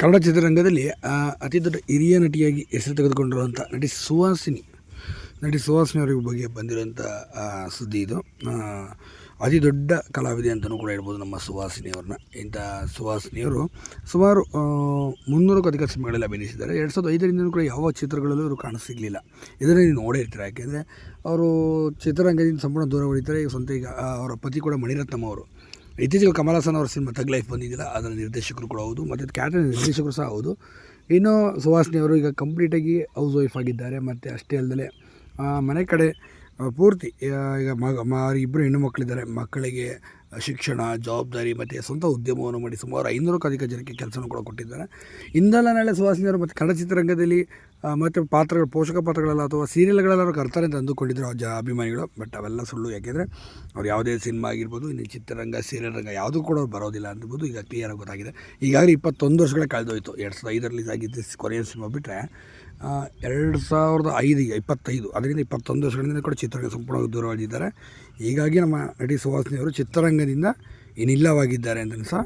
ಕನ್ನಡ ಚಿತ್ರರಂಗದಲ್ಲಿ ಅತಿ ದೊಡ್ಡ ಹಿರಿಯ ನಟಿಯಾಗಿ ಹೆಸರು ತೆಗೆದುಕೊಂಡಿರುವಂಥ ನಟಿ ಸುಹಾಸಿನಿ ನಟಿ ಸುಹಾಸಿನಿ ಅವರಿಗೆ ಬಗ್ಗೆ ಬಂದಿರುವಂಥ ಸುದ್ದಿ ಇದು. ಅತಿ ದೊಡ್ಡ ಕಲಾವಿದೆ ಅಂತಲೂ ಕೂಡ ಹೇಳ್ಬೋದು ನಮ್ಮ ಸುಹಾಸಿನಿ ಅವ್ರನ್ನ. ಇಂಥ ಸುಹಾಸಿನಿಯವರು ಸುಮಾರು ಮುನ್ನೂರಕ್ಕೂ ಅಧಿಕ ಸಿನಿಮಾಗಳಲ್ಲಿ ಅಭಿನಯಿಸಿದ್ದಾರೆ. ಎರಡು ಸಾವಿರದ ಐದರಿಂದಲೂ ಕೂಡ ಯಾವ ಚಿತ್ರಗಳಲ್ಲೂ ಇವರು ಕಾಣಿಸಿಗಲಿಲ್ಲ ಇದನ್ನು ನೀವು ನೋಡೇ ಇರ್ತಾರೆ. ಯಾಕೆಂದರೆ, ಅವರು ಚಿತ್ರರಂಗದಿಂದ ಸಂಪೂರ್ಣ ದೂರ ಉಳಿತಾರೆ. ಈಗ ಸ್ವಂತ ಈಗ ಅವರ ಪತಿ ಕೂಡ ಮಣಿರತ್ನಮ್ಮ ಅವರು. ಇತ್ತೀಚೆಗೆ ಕಮಲ್ ಹಾಸನ್ ಅವರ ಸಿನಿಮಾ ತಗ್ ಲೈಫ್ ಬಂದಿದ್ದಿಲ್ಲ ಅದರ ನಿರ್ದೇಶಕರು ಕೂಡ ಹೌದು, ಮತ್ತು ಕ್ಯಾಟರ್ ನಿರ್ದೇಶಕರು ಸಹ ಹೌದು. ಇನ್ನು ಸುಹಾಸಿನಿ ಅವರು ಈಗ ಕಂಪ್ಲೀಟಾಗಿ ಹೌಸ್ ವೈಫ್ ಆಗಿದ್ದಾರೆ, ಮತ್ತು ಅಷ್ಟೇ ಅಲ್ಲದೆ ಮನೆ ಕಡೆ ಪೂರ್ತಿ ಈಗ ಮಗ, ಮ ಇಬ್ಬರು ಹೆಣ್ಣು ಮಕ್ಕಳಿದ್ದಾರೆ ಮಕ್ಕಳಿಗೆ ಶಿಕ್ಷಣ, ಜವಾಬ್ದಾರಿ ಮತ್ತು ಸ್ವಂತ ಉದ್ಯಮವನ್ನು ಮಾಡಿ ಸುಮಾರು ಐನೂರಕ್ಕೂ ಅಧಿಕ ಜನಕ್ಕೆ ಕೆಲಸವನ್ನು ಕೂಡ ಕೊಟ್ಟಿದ್ದಾರೆ. ಇಂದಲ್ಲ ನಾಳೆ ಸುಹಾಸಿನಿಯವರು ಮತ್ತು ಕನ್ನಡ ಚಿತ್ರರಂಗದಲ್ಲಿ ಮತ್ತು ಪಾತ್ರಗಳು, ಪೋಷಕ ಪಾತ್ರಗಳಲ್ಲ ಅಥವಾ ಸೀರಿಯಲ್ಗಳೆಲ್ಲ ಅವ್ರು ಕರ್ತಾರೆ ಅಂತ ಅಂದುಕೊಂಡಿದ್ದರು ಅವ್ರ ಜ, ಅಭಿಮಾನಿಗಳು. ಬಟ್ ಅವೆಲ್ಲ ಸುಳ್ಳು. ಯಾಕೆಂದರೆ ಅವ್ರು ಯಾವುದೇ ಸಿನಿಮಾ ಆಗಿರ್ಬೋದು, ಇನ್ನು ಚಿತ್ರರಂಗ ಸೀರಿಯಲ್ ರಂಗ ಯಾವುದೂ ಕೂಡ ಅವ್ರು ಬರೋದಿಲ್ಲ ಅಂದ್ಬೋದು. ಈಗ ಕ್ಲಿಯರ್ ಗೊತ್ತಾಗಿದೆ. ಈಗಾಗಲೇ ಇಪ್ಪತ್ತೊಂದು ವರ್ಷಗಳೇ ಕಳೆದೋಯ್ತು. ಎರಡು ಸಾವಿರದ ಐದರಲ್ಲಿ ಆಗಿದ್ದು ಕೊರಿಯನ್ ಸಿನಿಮಾ ಬಿಟ್ಟರೆ ಎರಡು ಸಾವಿರದ ಐದು ಇಪ್ಪತ್ತೈದು. ಅದರಿಂದ ಇಪ್ಪತ್ತೊಂದು ವರ್ಷಗಳಿಂದ ಕೂಡ ಚಿತ್ರರಂಗ ಸಂಪೂರ್ಣವಾಗಿ ದೂರವಾಗಿದ್ದಾರೆ ಹೀಗಾಗಿ ನಮ್ಮ ನಟಿ ಸುಹಾಸಿನಿ ಅವರು ಚಿತ್ರರಂಗದಿಂದ ಇನ್ನಿಲ್ಲವಾಗಿದ್ದಾರೆ ಅಂತ ಸಹ